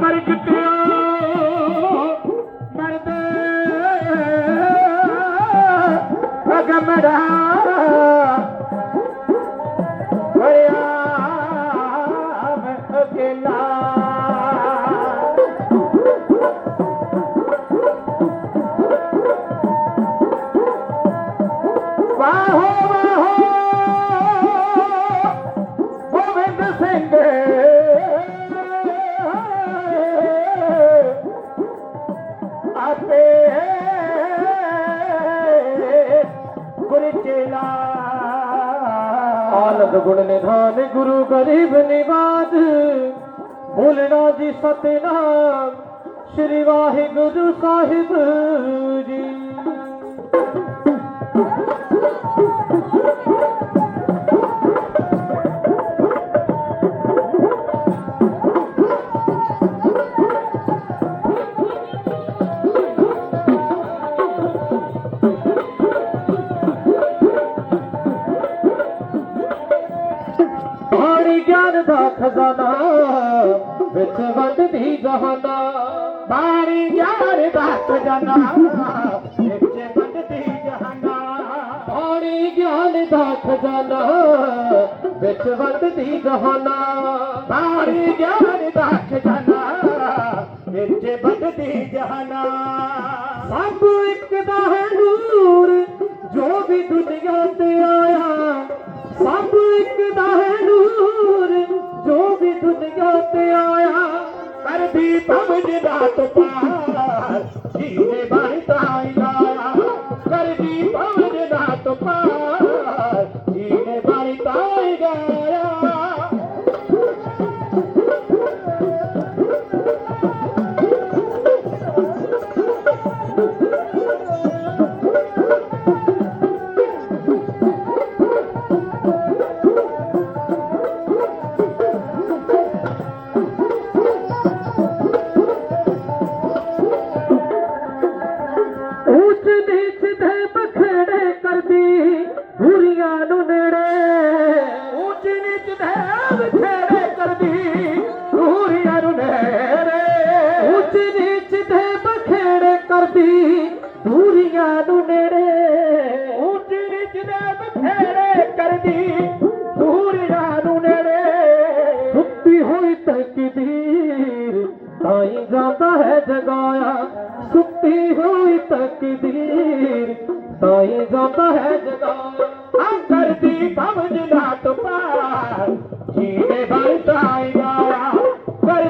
पर पुट पर्द पगम व ਆਨੰਦ ਗੁਣ ਨਿਧਾਨ ਗੁਰੂ ਗਰੀਬ ਨਿਵਾਦ ਬੋਲਣਾ ਜੀ ਸਤਨਾਮ ਸ੍ਰੀ ਵਾਹਿਗੁਰੂ ਸਾਹਿਬ ਜੀ। ਗਿਆਨ ਦਾ ਖਜ਼ਾਨਾ, ਵਿੱਚ ਵੰਡਦੀ ਜਹਾਨਾ। ਬਾਣੀ ਗਿਆਨ ਦਾ ਖਜ਼ਾਨਾ, ਵਿੱਚ ਵੰਡਦੀ ਜਹਾਨਾ। ਬਾਣੀ ਗਿਆਨ ਦਾ ਖਜ਼ਾਨਾ, ਵਿੱਚ ਵੰਡਦੀ ਜਹਾਨਾ। ਬਾਣੀ ਗਿਆਨ ਦਾ ਖਜ਼ਾਨਾ, ਵਿੱਚ ਵੰਡਦੀ ਜਹਾਨਾ। ਸਭ ਇੱਕ ਦਾ ਨੂਰ दीप म्हणजे दात पार. जिने बाहेर दात पार. tere karti duriya nu mere uti jab phere kar di duriya nu mere sutti hui takdir tai jata hai jagaya sutti hui takdir tai jata hai jagaya हम कर दी कब जिला तुपा जीने बरसाएगा कर